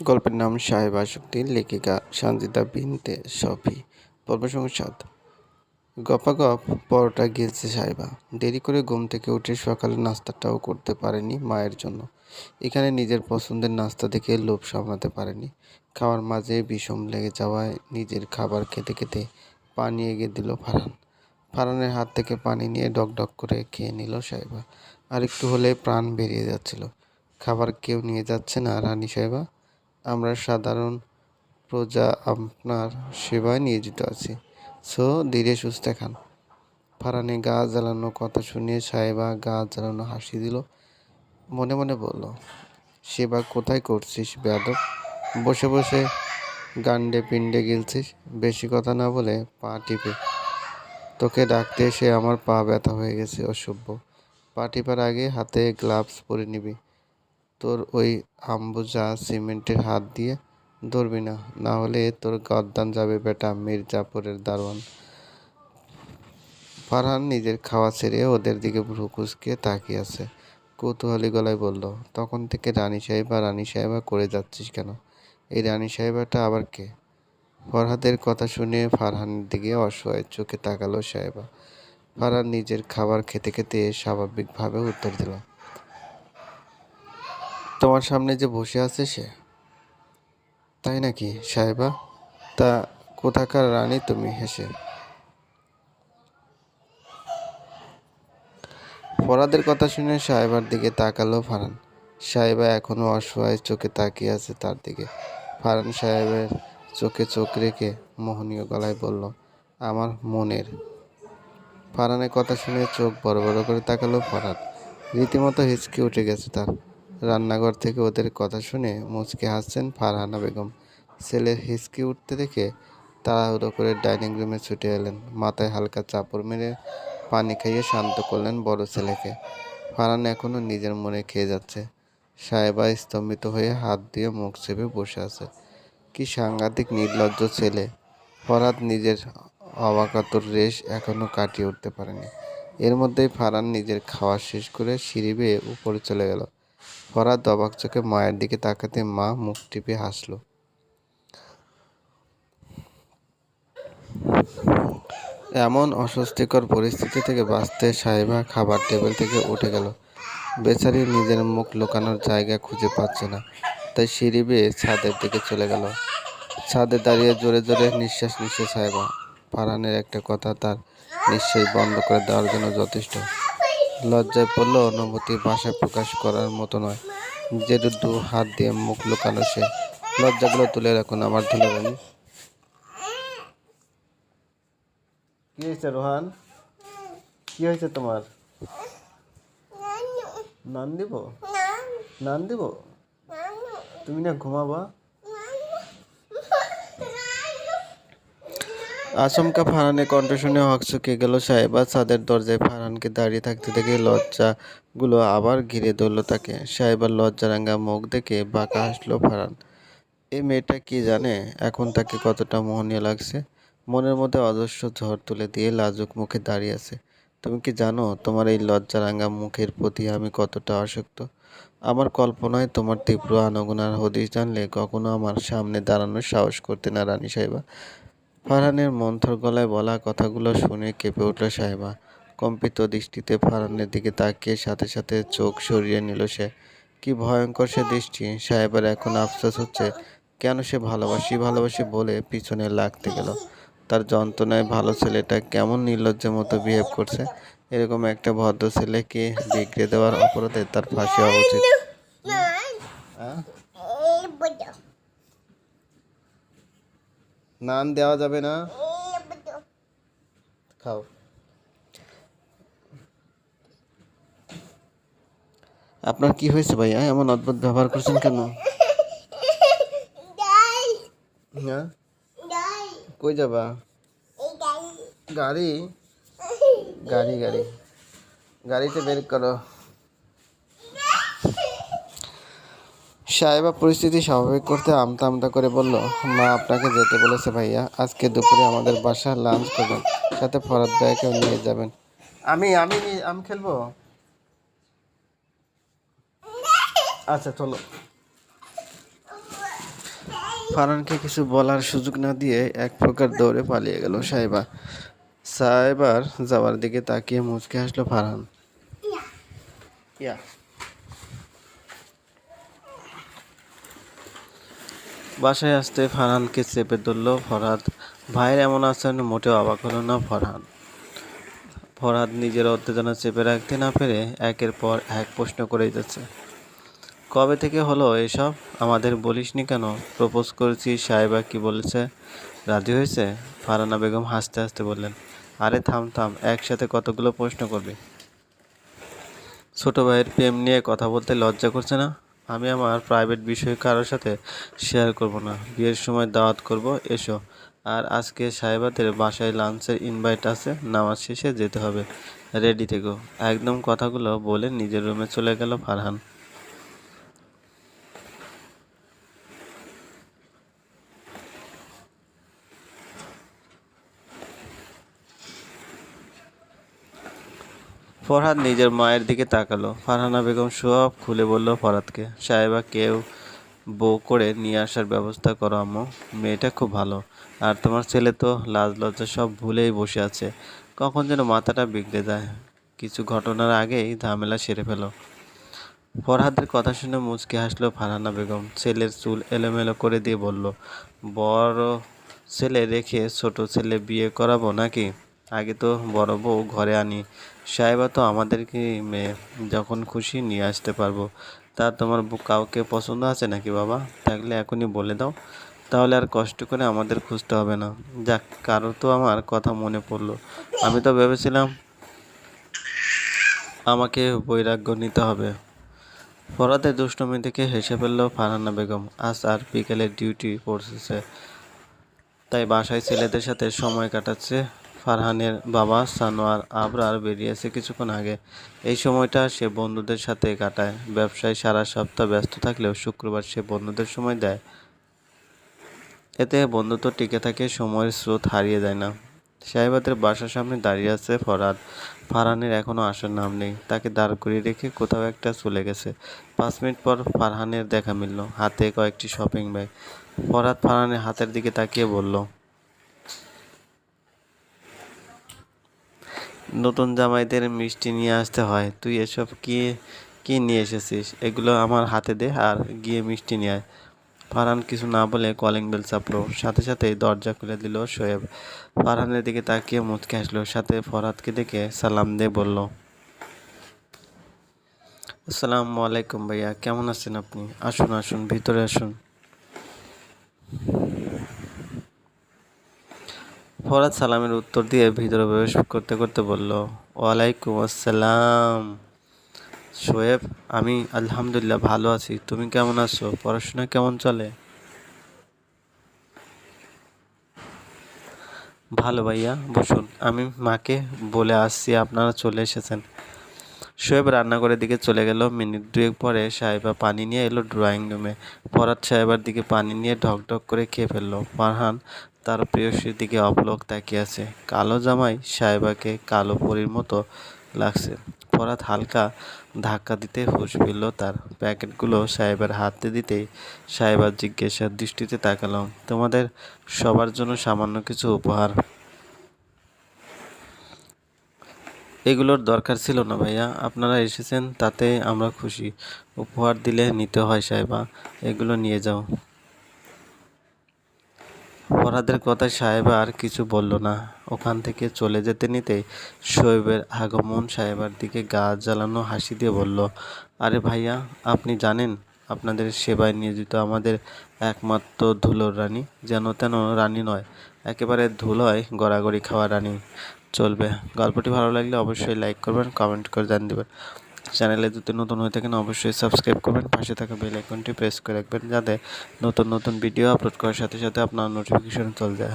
গল্পের নাম সাহেবা শক্তি লেখিকা সানজিদা বিনতে সফি পর্ব সংসাদ গপাগপ পরোটা গিলছে সাহেবা। দেরি করে ঘুম থেকে উঠে সকালে নাস্তাটাও করতে পারেনি মায়ের জন্য। এখানে নিজের পছন্দের নাস্তা দেখে লোভ সামলাতে পারেনি। খাওয়ার মাঝে বিষম লেগে যাওয়ায় নিজের খাবার খেতে খেতে পানি এগিয়ে দিল ফারান ফারানের হাত থেকে পানি নিয়ে ডক ডক করে খেয়ে নিল সাহেবা। আর একটু হলে প্রাণ বেরিয়ে যাচ্ছিল। খাবার কেউ নিয়ে যাচ্ছে না রানী সাহেবা। আমরা সাধারণ প্রজা আপনার সেবায় নিয়োজিত আছি। সো, ধীরে সুস্থে খান। ফারানে গা জ্বালানো কথা শুনে সাহেবা গা জ্বালানো হাসি দিল। মনে মনে বলল, সেবা কোথায় করছিস, বেয়াদব? বসে বসে গান্ডে পিণ্ডে গিলছিস? বেশি কথা না বলে পা টিপে। তোকে ডাকতে এসে আমার পা ব্যথা হয়ে গেছে, অসভ্য। পা টিপার আগে হাতে গ্লাভস পরে নিবি। তোর ওই আম্বুজা সিমেন্টের হাত দিয়ে ধরবি না না হলে তোর গদ্দান যাবে বেটা মির্জাপুরের দারোয়ান। ফারহান নিজের খাওয়া ছেড়ে ওদের দিকে ভ্রু কুচকে তাকিয়ে আছে। কৌতূহলী গলায় বলল, তখন থেকে রানী সাহেবা রানী সাহেবা করে যাচ্ছিস কেন? এই রানী সাহেবাটা আবার কে? ফরহাদের কথা শুনে ফারহানের দিকে অসহায় চোখে তাকালো সাহেবা। ফারহান নিজের খাবার খেতে খেতে স্বাভাবিকভাবে উত্তর দিল তোমার সামনে যে বসে আছে সে? তাই নাকি, সাহেবা? তা কোথাকার রানী তুমি হেসে? ফরাদের কথা শুনে সাহেবার দিকে তাকালো ফারান সাহেবা এখনও অসহায় চোখে তাকিয়ে আছে তার দিকে। ফারান সাহেবের চোখে চোখ রেখে মোহনীয় গলায় বলল, আমার মনের। ফারানের কথা শুনে চোখ বড় বড় করে তাকালো ফরাদ রীতিমতো হিচকে উঠে গেছে তার। রান্নাঘর থেকে ওদের কথা শুনে মুচকে হাসছেন ফারহানা বেগম। ছেলের হিচকি উঠতে দেখে তাড়াহুড়ো করে ডাইনিং রুমে ছুটে এলেন। মাথায় হালকা চাপড় মেরে পানি খাইয়ে শান্ত করলেন বড় ছেলেকে। ফারহান এখনও নিজের মনে খেয়ে যাচ্ছে। সাহেবা স্তম্ভিত হয়ে হাত দিয়ে মুখ চেপে বসে আছে। কি সাংঘাতিক নির্লজ্জ ছেলে। ফরাদ নিজের অবাকাতর রেশ এখনও কাটিয়ে উঠতে পারেনি। এর মধ্যেই ফারান নিজের খাওয়া শেষ করে সিঁড়ি বেয়ে উপরে চলে গেল। ফরাদ অবাক চোখে মায়ের দিকে তাকাতে মা মুখ টিপে হাসলো। এমন অস্বস্তিকর পরিস্থিতি থেকে বাঁচতে সাহেবা খাবার টেবিল থেকে উঠে গেল। বেচারি নিজের মুখ লুকানোর জায়গা খুঁজে পাচ্ছে না। তাই সিঁড়ি বেয়ে ছাদের দিকে চলে গেল। ছাদে দাঁড়িয়ে জোরে জোরে নিঃশ্বাস নিচ্ছে সাহেবা। ফারহানের একটা কথা তার নিঃশ্বাস বন্ধ করে দেওয়ার জন্য যথেষ্ট। লজ্জায় পড়ল অনুভূতি ভাষায় প্রকাশ করার মতো নয়। নিজের দু হাত দিয়ে মুখ লুকানো সে। লজ্জাগুলো তুলে রাখুন আমার ধুলাবানি কি হয়েছে রোহান? কি হয়েছে তোমার? নান দিব? নান দিব? তুমি না ঘুমাবা? আচমকা ফারহানের কণ্ঠ শুনে হক চুকে গেল সাহেবা ছাদের দরজায় ফারহানকে দাঁড়িয়ে থাকতে দেখে লজ্জাগুলো আবার ঘিরে ধরলো তাকে। সাহেবার লজ্জারাঙ্গা মুখ দেখে বাঁকা হাসলো ফারহান। এই মেয়েটা কি জানে? এখন তাকে কতটা মোহনীয় লাগছে? মনের মধ্যে অজস্র ঝড় তুলে দিয়ে লাজুক মুখে দাঁড়িয়ে আছে। তুমি কি জানো, তোমার এই লজ্জারাঙ্গা মুখের প্রতি আমি কতটা আসক্ত? আমার কল্পনায় তোমার তীব্র আনগুনার হদিশ জানলে কখনো আমার সামনে দাঁড়ানোর সাহস করতে না রানী সাহেবা। ফারহানের মন্থর গলায় বলা কথাগুলো শুনে কেঁপে উঠল সাহেবা কম্পিত দৃষ্টিতে ফারহানের দিকে তাকিয়ে সাথে সাথে চোখ সরিয়ে নিল সে কি ভয়ঙ্কর সে দৃষ্টি সাহেবের এখন আফসোস হচ্ছে কেন সে ভালোবাসি ভালোবাসি বলে পিছনে লাগতে গেল তার যন্ত্রণায় ভালো ছেলেটা কেমন নির্লজ্জের মতো বিহেভ করছে এরকম একটা ভদ্র ছেলেকে বিগড়ে দেওয়ার অপরাধে তার ফাঁসি হওয়া উচিত হ্যাঁ? নান দেওয়া যাবে না। খাও। আপনার কি হয়েছে ভাইয়া এমন অদ্ভুত ব্যবহার করছেন কেন? হ্যাঁ? কই যাবা? গাড়ি? গাড়ি গাড়ি। গাড়িতে বের করো। সাহেবা পরিস্থিতি স্বাভাবিক করতে আমতা আমতা করে বলল, মা আপনাকে যেতে বলেছে ভাইয়া, আজকে দুপুরে আমাদের বাসা লাঞ্চ করবেন, সাথে ফরাদ ভাইয়াকেও নিয়ে যাবেন। আমি আমি আমি খেলব? আচ্ছা চলো। ফারহানকে কিছু বলার সুযোগ না দিয়ে এক প্রকার দৌড়ে পালিয়ে গেল সাহেবা। সাহেবার যাওয়ার দিকে তাকিয়ে মুচকে হাসলো ফারহান। ইয়া। বাসায় আসতে ফারহানকে চেপে ধরল ফরহাদ। ভাইয়ের এমন আচরণে মোটেও অবাক হলো না ফরহান ফরহাদ নিজের উত্তেজনা চেপে রাখতে না পেরে একের পর এক প্রশ্ন করেই যাচ্ছে কবে থেকে হলো এসব? আমাদের বলিসনি কেন? প্রপোজ করেছি, সাহেবা কি বলেছে? রাজি হয়েছে? ফারানা বেগম হাসতে হাসতে বললেন, আরে থাম থাম, একসাথে কতগুলো প্রশ্ন করবি? ছোট ভাইয়ের প্রেম নিয়ে কথা বলতে লজ্জা করছে না? আমি আমার প্রাইভেট বিষয় কারোর সাথে শেয়ার করব না। বিয়ের সময় দাওয়াত করব, এসো। আর আজকে সাহেবাদের বাসায় লাঞ্চের ইনভাইট আছে, নামাজ শেষে যেতে হবে। রেডি থেকো। একদম কথাগুলো বলে নিজের রুমে চলে গেল ফারহান। ফরহাদ নিজের মায়ের দিকে তাকালো। ফারহানা বেগম সব খুলে বলল ফরহাদকে সাহেবা কেউ বউ করে নিয়ে আসার ব্যবস্থা করো আম্মু, মেয়েটা খুব ভালো। আর তোমার ছেলে তো লাজ লজ্জা সব ভুলেই বসে আছে। কখন যেন মাথাটা বিগড়ে যায়। কিছু ঘটনার আগেই ঝামেলা সেরে ফেলো। ফরহাদের কথা শুনে মুচকে হাসলো ফারহানা বেগম। ছেলের চুল এলোমেলো করে দিয়ে বলল, বড় ছেলে রেখে ছোট ছেলে বিয়ে করাবো নাকি? আগে তো বড় বউ ঘরে আনি। সাহেবা তো আমাদেরকে মেয়ে, যখন খুশি নিয়ে আসতে পারব। তা তোমার কাউকে পছন্দ আছে নাকি বাবা? থাকলে এখনই বলে দাও। তাহলে আর কষ্ট করে আমাদের খুঁজতে হবে না। যাক কারও তো আমার কথা মনে পড়ল। আমি তো ভেবেছিলাম আমাকে বৈরাগ্য নিতে হবে। ফরাদের দুষ্টমি থেকে হেসে ফেলল ফারহানা বেগম। আজ আর বিকেলে ডিউটি পড়ছে তাই বাসায় ছেলেদের সাথে সময় কাটাচ্ছে। ফারহানের বাবা সানোয়ার আবরার বেরিয়েছে কিছুক্ষণ আগে। এই সময়টা সে বন্ধুদের সাথে কাটায়। ব্যবসায় সারা সপ্তাহ ব্যস্ত থাকলেও শুক্রবার সে বন্ধুদের সময় দেয়। এতে বন্ধুত্ব টিকে থাকে, সময়ের স্রোত হারিয়ে যায় না। সাহেবাদের বাসার সামনে দাঁড়িয়ে আছে ফরাদ ফারহানের এখনও আসার নাম নেই। তাকে দাঁড় করিয়ে রেখে কোথাও একটা চলে গেছে। পাঁচ মিনিট পর ফারহানের দেখা মিলল। হাতে কয়েকটি শপিং ব্যাগ ফরাদ ফারহানের হাতের দিকে তাকিয়ে বলল নতুন জামাইদের মিষ্টি নিয়ে আসতে হয়। তুই এসব কি কি নিয়ে এসেছিস? এগুলো আমার হাতে দে আর গিয়ে মিষ্টি নিয়ে আয়। ফারহান কিছু না বলে কলিং বেল চাপলো। সাথে সাথে দরজা খুলে দিল শোয়েব ফারহানের দিকে তাকিয়ে মুচকে আসলো সাথে ফরহাদকে দেখে সালাম দিয়ে বলল, আসসালামু আলাইকুম ভাইয়া, কেমন আছেন আপনি? আসুন আসুন, ভিতরে আসুন। ফরাদ সালামের উত্তর দিয়ে ভিতরে প্রবেশ করতে করতে বলল, ওয়ালাইকুম আসসালাম। শোয়েব আমি আলহামদুলিল্লাহ ভালো আছি। তুমি কেমন আছো? পড়াশোনা কেমন চলে? ভালো ভাইয়া, বসুন। আমি মাকে বলে আসছি, আপনারা চলে এসেছেন। শোয়েব রান্নাঘরের দিকে চলে গেল। মিনিট দুয়েক পরে সাহেবা পানি নিয়ে এলো ড্রয়িং রুমে। ফরাদ সাহেবার দিকে পানি নিয়ে ঢক ঢক করে খেয়ে ফেলল। ফারহান তার প্রিয়সীর দিকে অপলক তাকিয়ে আছে। কালো জামাই সাহেবাকে কালো পরীর মতো লাগছে। ফরাত হালকা ধাক্কা দিতে হুঁশ ফিরল তার। প্যাকেটগুলো সাহেবের হাতে দিতে সাহেবার জিজ্ঞাসার দৃষ্টিতে তাকালাম। তোমাদের সবার জন্য সামান্য কিছু উপহার। এগুলোর দরকার ছিল না ভাইয়া। আপনারা এসেছেন তাতে আমরা খুশি। উপহার দিলে নিতে হয় সাহেবা। এগুলো নিয়ে যাও। ফরহাদের কথায় সাহেবা আর কিছু বলল না। ওখান থেকে চলে যেতে নিতেই শোয়েবের আগমন সাহেবার দিকে গা জ্বালানো হাসি দিয়ে বলল, আরে ভাইয়া, আপনি জানেন, আপনাদের সেবায় নিয়োজিত আমাদের একমাত্র ধুলোর রানী, যেন তেন রানী নয়, একেবারে ধুলোয় গড়াগড়ি খাওয়া রানী। চলবে। গল্পটি ভালো লাগলে অবশ্যই লাইক করবেন, কমেন্ট করে জানিয়ে দেবেন। চ্যানেলে যদি নতুন হয়ে থাকেন, অবশ্যই সাবস্ক্রাইব করবেন। পাশে থাকা বেল আইকনটি প্রেস করে রাখবেন, যাতে নতুন নতুন ভিডিও আপলোড করার সাথে সাথে আপনার নোটিফিকেশন চলে যায়।